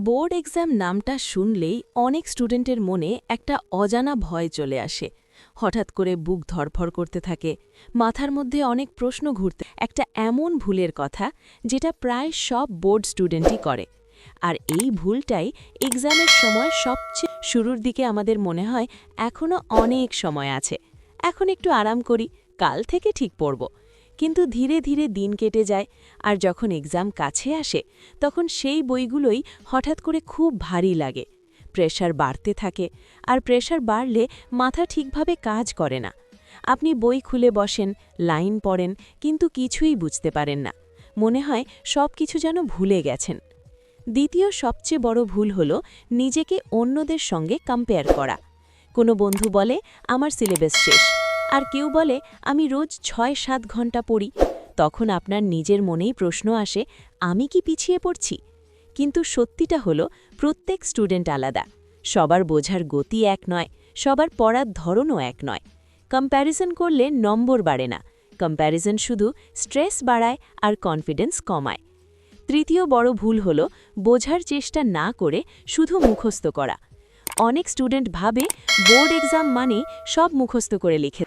Board exam নামটা শুনলেই অনেক স্টুডেন্টের মনে একটা অজানা ভয় চলে আসে। হঠাৎ করে বুক ধরফর করতে থাকে, মাথার মধ্যে অনেক প্রশ্ন ঘুরতে, একটা এমন ভুলের কথা যেটা প্রায় সব বোর্ড স্টুডেন্টই করে। আর এই ভুলটাই এক্সামের সময় সবচেয়ে শুরুর দিকে আমাদের মনে হয় এখনও অনেক সময় আছে। এখন একটু আরাম করি, কাল থেকে ঠিক পড়ব। কিন্তু ধীরে ধীরে দিন কেটে যায় আর যখন এক্সাম কাছে আসে, তখন সেই বইগুলোই হঠাৎ করে খুব ভারী লাগে। প্রেশার বাড়তে থাকে আর প্রেশার বাড়লে মাথা ঠিকভাবে কাজ করে না। আপনি বই খুলে বসেন, লাইন পড়েন, কিন্তু কিছুই বুঝতে পারেন না। মনে হয় সব কিছু যেন ভুলে গেছেন। দ্বিতীয় সবচেয়ে বড় ভুল হল নিজেকে অন্যদের সঙ্গে কম্পেয়ার করা। কোনো বন্ধু বলে, আমার সিলেবাস শেষ। আর কেউ বলে, আমি রোজ ছয় সাত ঘণ্টা পড়ি। তখন আপনার নিজের মনেই প্রশ্ন আসে, আমি কি পিছিয়ে পড়ছি? কিন্তু সত্যিটা হলো, প্রত্যেক স্টুডেন্ট আলাদা। সবার বোঝার গতি এক নয়, সবার পড়ার ধরনও এক নয়। কম্প্যারিজন করলে নম্বর বাড়ে না। কম্প্যারিজন শুধু স্ট্রেস বাড়ায় আর কনফিডেন্স কমায়। তৃতীয় বড় ভুল হল, বোঝার চেষ্টা না করে শুধু মুখস্থ করা। অনেক স্টুডেন্ট ভাবে, বোর্ড এক্সাম মানে সব মুখস্থ করে লিখে